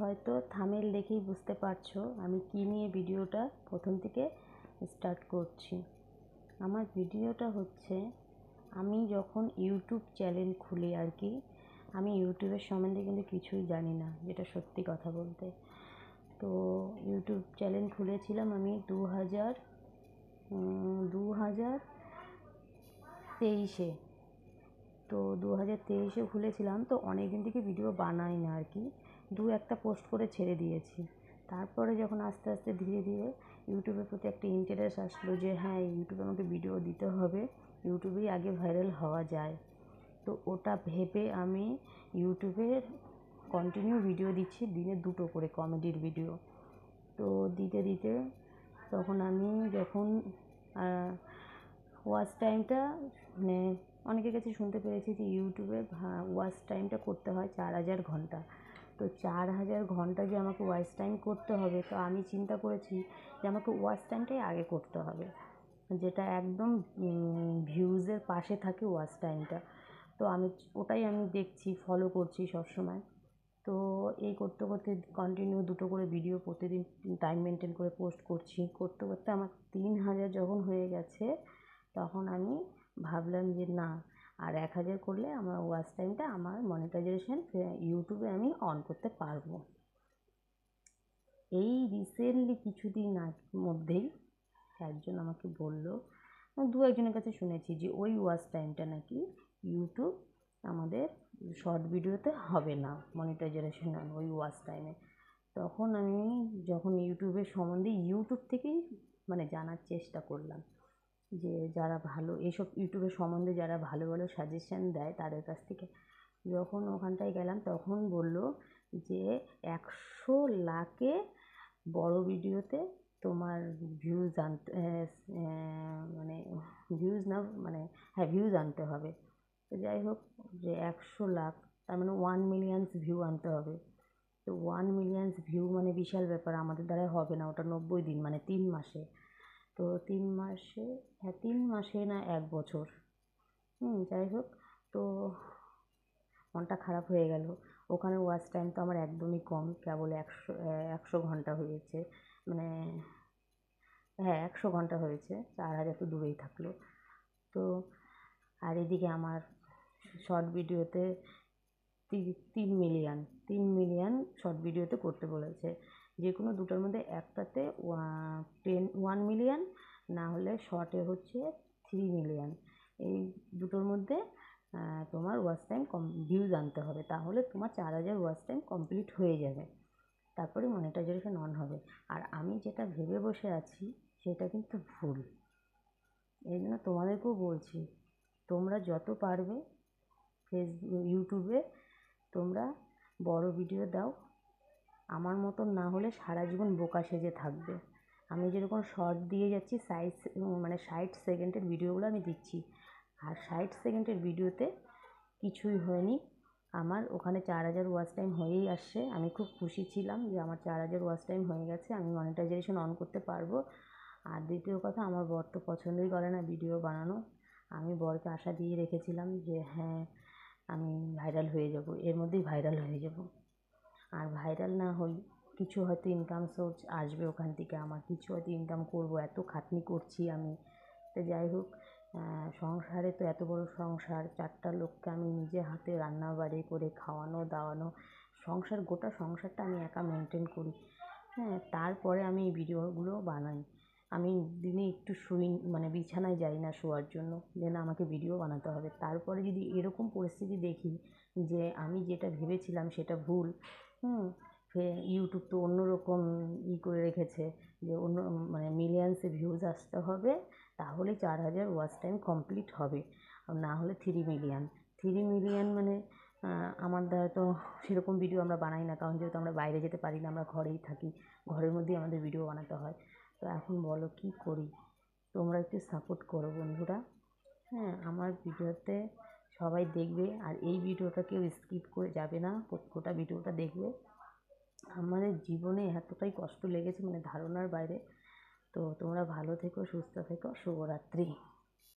হয়তো থামেল দেখেই বুঝতে পারছ আমি কী নিয়ে ভিডিওটা প্রথম থেকে স্টার্ট করছি। আমার ভিডিওটা হচ্ছে, আমি যখন ইউটিউব চ্যানেল খুলি আর কি, আমি ইউটিউবের সম্বন্ধে কিন্তু কিছুই জানি না, যেটা সত্যি কথা বলতে। তো ইউটিউব চ্যানেল খুলেছিলাম আমি দু হাজার দু হাজার তেইশে। তো দু হাজার তেইশে খুলেছিলাম, তো অনেক দিন থেকে ভিডিও বানাই না আর কি। দু একটা পোস্ট করে ছেড়ে দিয়েছি। তারপরে যখন আস্তে আস্তে ধীরে ধীরে ইউটিউবের প্রতি একটা ইন্টারেস্ট আসলো যে হ্যাঁ ইউটিউবে আমাকে ভিডিও দিতে হবে, ইউটিউবেই আগে ভাইরাল হওয়া যায়। তো ওটা ভেবে আমি ইউটিউবের কন্টিনিউ ভিডিও দিচ্ছি দিনে দুটো করে কমেডির ভিডিও তো দিতে দিতে তখন আমি যখন ওয়াচ টাইমটা মানে অনেকের কাছে শুনতে পেরেছি যে, ইউটিউবে ওয়াচ টাইমটা করতে হয় চার হাজার ঘণ্টা। তো চার হাজার ঘণ্টা যে আমাকে ওয়াচ টাইম করতে হবে, তো আমি চিন্তা করেছি যে আমাকে ওয়াচ টাইমটাই আগে করতে হবে, যেটা একদম ভিউজের পাশে থাকে ওয়াচ টাইমটা। তো আমি, ওটাই আমি দেখছি ফলো করছি সবসময়। তো এই করতে করতে কন্টিনিউ দুটো করে ভিডিও প্রতিদিন টাইম মেনটেন করে পোস্ট করছি। করতে করতে আমার তিন হাজার যখন হয়ে গেছে, তখন আমি ভাবলাম যে না আর এক হাজার করলে আমার ওয়াচ টাইমটা আমার মনিটাইজেশন ইউটিউবে আমি অন করতে পারব। এই রিসেন্টলি কিছুদিন মধ্যেই একজন আমাকে বলল দু একজনের কাছে শুনেছি যে ওই ওয়াচ টাইমটা নাকি ইউটিউব আমাদের শর্ট ভিডিওতে হবে না মনিটাইজেশন ওই ওয়াচ টাইমে। তখন আমি যখন ইউটিউবের সম্বন্ধে ইউটিউব থেকেই মানে জানার চেষ্টা করলাম। যে যারা ভালো, এসব ইউটিউবের সম্বন্ধে যারা ভালো ভালো সাজেশান দেয় তাদের কাছ থেকে যখন ওখানটায় গেলাম তখন বলল যে একশো লাখে বড় ভিডিওতে তোমার ভিউজ আনতে মানে ভিউজ না মানে হ্যাঁ ভিউজ আনতে হবে। তো যাই হোক, যে একশো লাখ, তার মানে ওয়ান মিলিয়ন্স ভিউ আনতে হবে। তো ওয়ান মিলিয়ন্স ভিউ মানে বিশাল ব্যাপার, আমাদের দ্বারা হবে না, ওটা নব্বই দিন মানে তিন মাসে। তো তিন মাসে হ্যাঁ তিন মাসে না এক বছর। হুম, যাই হোক, তো মনটা খারাপ হয়ে গেল। ওখানে ওয়াচ টাইম তো আমার একদমই কম, কেবল একশো একশো ঘণ্টা হয়েছে। মানে হ্যাঁ একশো ঘণ্টা হয়েছে, চার হাজার তো দূরেই থাকল। তো, আর এদিকে আমার শর্ট ভিডিওতে তিন মিলিয়ন তিন মিলিয়ন শর্ট ভিডিওতে করতে বলেছে। যে কোনো দুটোর মধ্যে একটাতে টেন ওয়ান মিলিয়ন না হলে শর্টে হচ্ছে থ্রি মিলিয়ন এই দুটোর মধ্যে তোমার ওয়াচ টাইম কম ভিউজ আনতে হবে। তাহলে তোমার চার হাজার ওয়াচ টাইম কমপ্লিট হয়ে যাবে। তারপরে মনিটাইজেশন অন হবে। আর আমি যেটা ভেবে বসে আছি, সেটা কিন্তু ভুল। এই জন্য তোমাদেরকেও বলছি, তোমরা যত পারবে ফেসবুক ইউটিউবে তোমরা বড় ভিডিও দাও। আমার মতন না হলে সারা জীবন বোকা সেজে থাকবে। আমি যেরকম শর্ট দিয়ে যাচ্ছি সাইট মানে ষাট সেকেন্ডের ভিডিওগুলো আমি দিচ্ছি। আর ষাট সেকেন্ডের ভিডিওতে কিছুই হয়নি। আমার ওখানে চার হাজার ওয়াচ টাইম হয়েই আসছে। আমি খুব খুশি ছিলাম যে আমার চার হাজার ওয়াচ টাইম হয়ে গেছে। আমি মনিটাইজেশন অন করতে পারব। আর দ্বিতীয় কথা, আমার বর তো পছন্দই করে না ভিডিও বানানো। আমি বরকে আশা দিয়ে রেখেছিলাম যে হ্যাঁ আমি ভাইরাল হয়ে যাব। এর মধ্যেই ভাইরাল হয়ে যাব। আর ভাইরাল না হই, কিছু হয়তো ইনকাম সোর্স আসবে ওখান থেকে, আমার কিছু হয়তো ইনকাম করব, এত খাটনি করছি আমি। তো যাই হোক সংসারে তো এত বড় সংসার, চারটা লোককে আমি নিজে হাতে রান্না বাড়ি করে খাওয়ানো, দাওয়ানো, সংসার, গোটা সংসারটা আমি একা মেনটেন করি। হ্যাঁ তারপরে আমি এই ভিডিওগুলো বানাই। আমি দিনে একটু শুই মানে বিছানায় যাই না শোয়ার জন্য যে না আমাকে ভিডিও বানাতে হবে। তারপরে যদি এরকম পরিস্থিতি দেখি যে আমি যেটা ভেবেছিলাম সেটা ভুল হুম। ইউটিউব তো অন্য রকম ই করে রেখেছে যে অন্য মানে মিলিয়ান্সে ভিউজ আসতে হবে, তাহলে চার হাজার ওয়াচ টাইম কমপ্লিট হবে। আর না হলে থ্রি মিলিয়ন থ্রি মিলিয়ন মানে আমার দ্বারা তো সেরকম ভিডিও আমরা বানাই না, কারণ যেহেতু আমরা বাইরে যেতে পারি না, আমরা ঘরেই থাকি, ঘরের মধ্যেই আমাদের ভিডিও বানাতে হয়। তো এখন বলো কী করি? তোমরা একটু সাপোর্ট করো বন্ধুরা। হ্যাঁ আমার ভিডিওতে সবাই দেখবে। আর এই ভিডিওটা কেউ স্কিপ করে যাবে না। গোটা ভিডিওটা দেখবে। আমাদের জীবনে এতটাই কষ্ট লেগেছে মানে ধারণার বাইরে। তো তোমরা ভালো থেকো, সুস্থ থেকো। শুভরাত্রি।